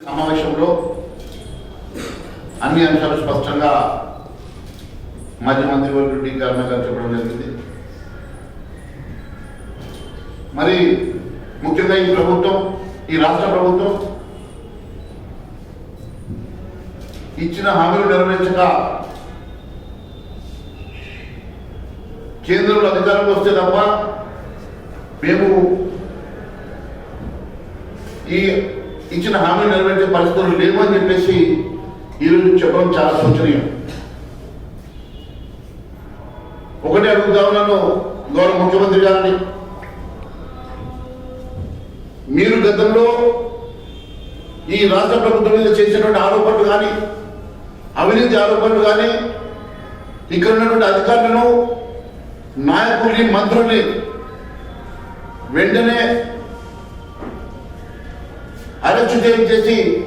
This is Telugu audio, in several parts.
సమావేశంలో అన్ని అంశాలు స్పష్టంగా మాజీ మంత్రివర్యుడు డి. కరుణ గారు చెప్పడం జరిగింది. మరి ముఖ్యంగా ఈ ప్రభుత్వం ఈ రాష్ట్ర ప్రభుత్వం ఇచ్చిన హామీలు నెరవేర్చక కేంద్రంలో అధికారంలో వస్తే తప్ప మేము ఈ ఇచ్చిన హామీ నెరవేర్చే పరిస్థితులు లేవు అని చెప్పేసి ఈరోజు చెప్పడం చాలా శోచనీయం. ఒకటే అడుగుతా ఉన్నాను గౌరవ ముఖ్యమంత్రి గారిని. మీరు గతంలో ఈ రాష్ట్ర ప్రభుత్వం మీద చేసినటువంటి ఆరోపణలు కానీ అవినీతి ఆరోపణలు కానీ ఇక్కడ ఉన్నటువంటి అధికారులను నాయకుల్ని మంత్రుల్ని వెంటనే అరెస్ట్ చేయించేసి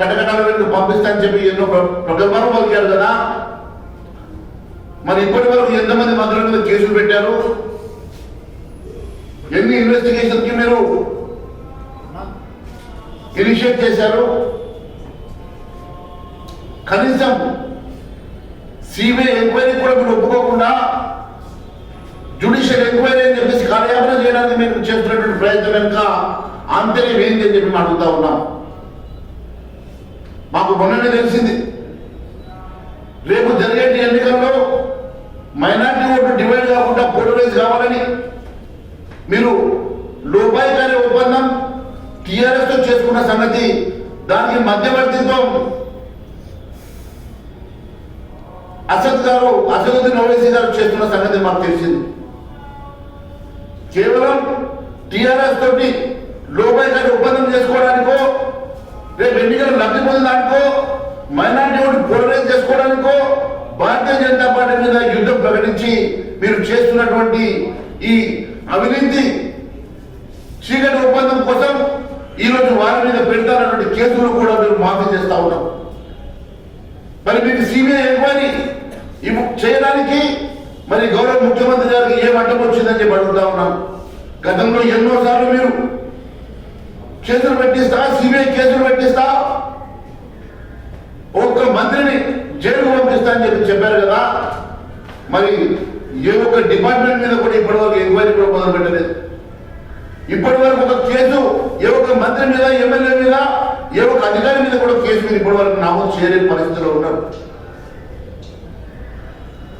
కటకటాల వెంట పంపిస్తానని చెప్పి ఎన్నో ప్ర- ప్రగల్భాలు పలికారు కదా. మరి ఇప్పటి వరకు ఎంతమంది మంత్రుల మీద కేసులు పెట్టారు? ఎన్ని ఇన్వెస్టిగేషన్కి మీరు ఇనిషియేట్ చేశారు? కనీసం సిబిఐ ఎంక్వైరీ కూడా మీరు ఒప్పుకోకుండా జుడిషియల్ ఎంక్వైరీ అని చెప్పేసి కార్యాపన చేయడానికి మీరు చేస్తున్నటువంటి ప్రయత్నం వెనుక ఆంతర్యం ఏంటి అని చెప్పి మేము అడుగుతా ఉన్నాం. మాకు మొన్ననే తెలిసింది. రేపు జరిగే ఎన్నికల్లో మైనార్టీ ఓటు డివైడ్ కాకుండా పోలరైజ్ కావాలని. మీరు లోపాయికారి ఒప్పందం టీఆర్ఎస్తో చేసుకున్న సంగతి దానికి మధ్యవర్తిత్వం. అసద్ గారు అసదుద్దీన్ ఓవైసీ గారు చేస్తున్న సంగతి మాకు తెలిసింది. కేవలం టిఆర్ఎస్ తోటి లోకేశ్వరి ఒప్పందం చేసుకోవడానికో రేపు ఎన్నికలు లబ్ధి పొందడానికో మైనార్టీ ఓటు పోలరైజ్ చేసుకోవడానికో భారతీయ జనతా పార్టీ మీద యుద్ధం ప్రకటించి మీరు చేస్తున్నటువంటి ఈ అవినీతి చీకటి ఒప్పందం కోసం ఈ రోజు వారి మీద పెడతానటువంటి కేసులు కూడా మీరు మాఫీ చేస్తా ఉన్నాం. మరి మీకు సిబిఐ ఎంక్వైరీ చేయడానికి మరి గౌరవ ముఖ్యమంత్రి గారికి ఏం అడ్డం వచ్చిందని చెప్పి అడుగుతా ఉన్నాం. గతంలో ఎన్నో సార్లు మీరు కేసులు పెట్టిస్తా సిబిఐ కేసులు పెట్టిస్తా. ఒక్క మంత్రిని జైలుకు పంపిస్తా అని చెప్పి చెప్పారు కదా. మరి ఏ ఒక్క డిపార్ట్మెంట్ మీద కూడా ఇప్పటివరకు ఎంక్వైరీ కూడా మొదలు పెట్టలేదు. ఇప్పటి వరకు ఒక కేసు ఏ ఒక్క మంత్రి మీద ఎమ్మెల్యే మీద ఏ ఒక్క అధికారి మీద కూడా కేసు మీద ఇప్పటి వరకు నమోదు చేయలేని పరిస్థితిలో ఉన్నారు.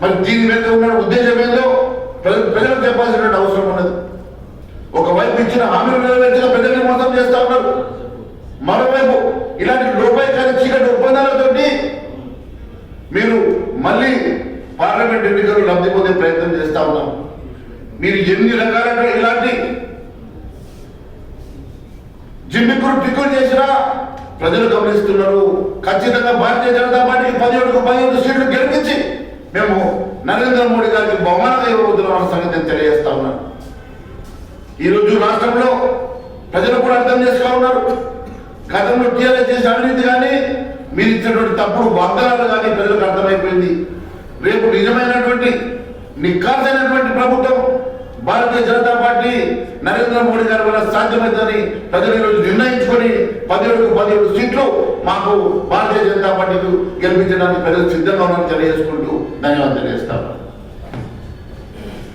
మరి దీని మీద ఉన్న ఉద్దేశం ఏందో ప్రజలకు చెప్పాల్సిన అవసరం ఉన్నది. ఒకవైపు ఇచ్చిన హామీలు నెరవేర్చిన ప్రజలు చేస్తా ఉన్నారు మరోవైపు ఇలాంటి లోపాయికారి చీకటి ఒప్పందాలతోటి మీరు మళ్ళీ పార్లమెంట్ ఎన్నికలు లబ్ధి పొందే ప్రయత్నం చేస్తా ఉన్నాం. మీరు ఎన్ని రకాల ఇలాంటి జిమ్మికులు టిక్కులు చేసినా ప్రజలు గమనిస్తున్నారు. ఖచ్చితంగా భారతీయ జనతా పార్టీకి పదిహేడుకు పదిహేను సీట్లు గెలిపించి మేము నరేంద్ర మోడీ గారికి బహుమానంగా ఇవ్వబోతున్నాం సంగతి తెలియజేస్తా ఉన్నాను. ఈరోజు రాష్ట్రంలో ప్రజలు కూడా అర్థం చేసుకో ఉన్నారు. గతంలో టీఆర్ఎస్ చేసే అవినీతి కానీ మీరు ఇచ్చినటువంటి తప్పుడు వాగ్దానాలు కానీ ప్రజలకు అర్థమైపోయింది. రేపు నిజమైనటువంటి నిక్కాసైనటువంటి ప్రభుత్వం భారతీయ జనతా పార్టీ నరేంద్ర మోడీ గారి వల్ల సాధ్యమైందని ప్రజలు ఈరోజు నిర్ణయించుకొని పదిహేడుకు పదిహేడు సీట్లు మాకు భారతీయ జనతా పార్టీకి గెలిపించడానికి ప్రజలు సిద్ధంగా ఉన్నారని తెలియజేసుకుంటూ ధన్యవాదాలు తెలియజేస్తాను.